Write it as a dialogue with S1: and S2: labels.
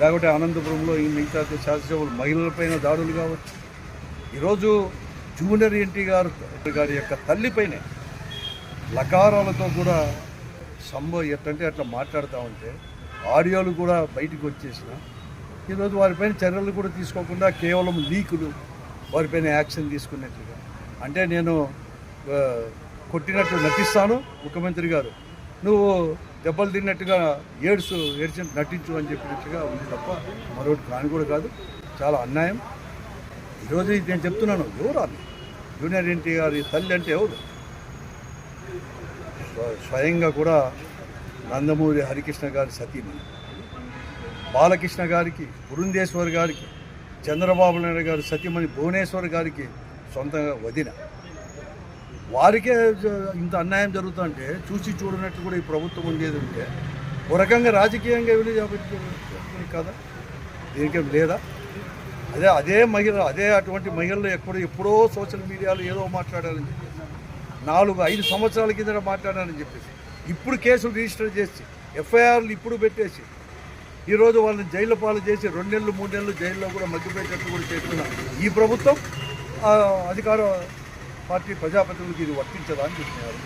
S1: లేకపోతే అనంతపురంలో ఈ మిగతా శాసనసభలు మహిళలపైన దాడులు కావచ్చు. ఈరోజు జూనియర్ ఎన్టీ గారు గారి యొక్క తల్లిపైనే లకారాలతో కూడా సంభవ ఎట్టంటే అట్లా మాట్లాడుతూ ఉంటే ఆడియోలు కూడా బయటికి వచ్చేసిన ఈరోజు వారిపైన చర్యలు కూడా తీసుకోకుండా కేవలం లీకులు వారిపైన యాక్షన్ తీసుకున్నట్లుగా అంటే నేను కొట్టినట్లు కొట్టినట్టు నటిస్తాను ముఖ్యమంత్రి గారు. నువ్వు దెబ్బలు తిన్నట్టుగా ఏడ్సు ఏడ్చి నటించు అని చెప్పినట్టుగా ఉంది తప్ప మరొకటి కాని కూడా కాదు. చాలా అన్యాయం. ఈరోజు నేను చెప్తున్నాను ఎవరు ఆమె జూనియర్ ఎన్టీఆర్ గారి తల్లి అంటే ఎవరు? స్వయంగా కూడా నందమూరి హరికృష్ణ గారి సతీమణి. బాలకృష్ణ గారికి బృందేశ్వర్ గారికి చంద్రబాబు నాయుడు గారి సతీమణి భువనేశ్వర్ గారికి సొంతంగా వదిన. వారికే ఇంత అన్యాయం జరుగుతుంటే చూసి చూడనట్టు కూడా ఈ ప్రభుత్వం ఉండేది ఉంటే ఒక రకంగా రాజకీయంగా వెళ్ళి కాబట్టి కదా? దీనికి లేదా? అదే అదే మహిళ అదే అటువంటి మహిళలు ఎక్కడో ఎప్పుడో సోషల్ మీడియాలో ఏదో మాట్లాడాలని చెప్పేసి నాలుగు ఐదు సంవత్సరాల కింద మాట్లాడాలని చెప్పేసి ఇప్పుడు కేసులు రిజిస్టర్ చేసి ఎఫ్ఐఆర్లు ఇప్పుడు పెట్టేసి ఈరోజు వాళ్ళని జైలు పాలు చేసి రెండు నెలలు మూడు నెలలు జైల్లో కూడా మగ్గిపోయేటట్టు కూడా చేస్తున్నారు. ఈ ప్రభుత్వం అధికారం అధికార పార్టీ ప్రజాప్రతినిధులకు ఇది వర్తించదా అని చెప్పినారు.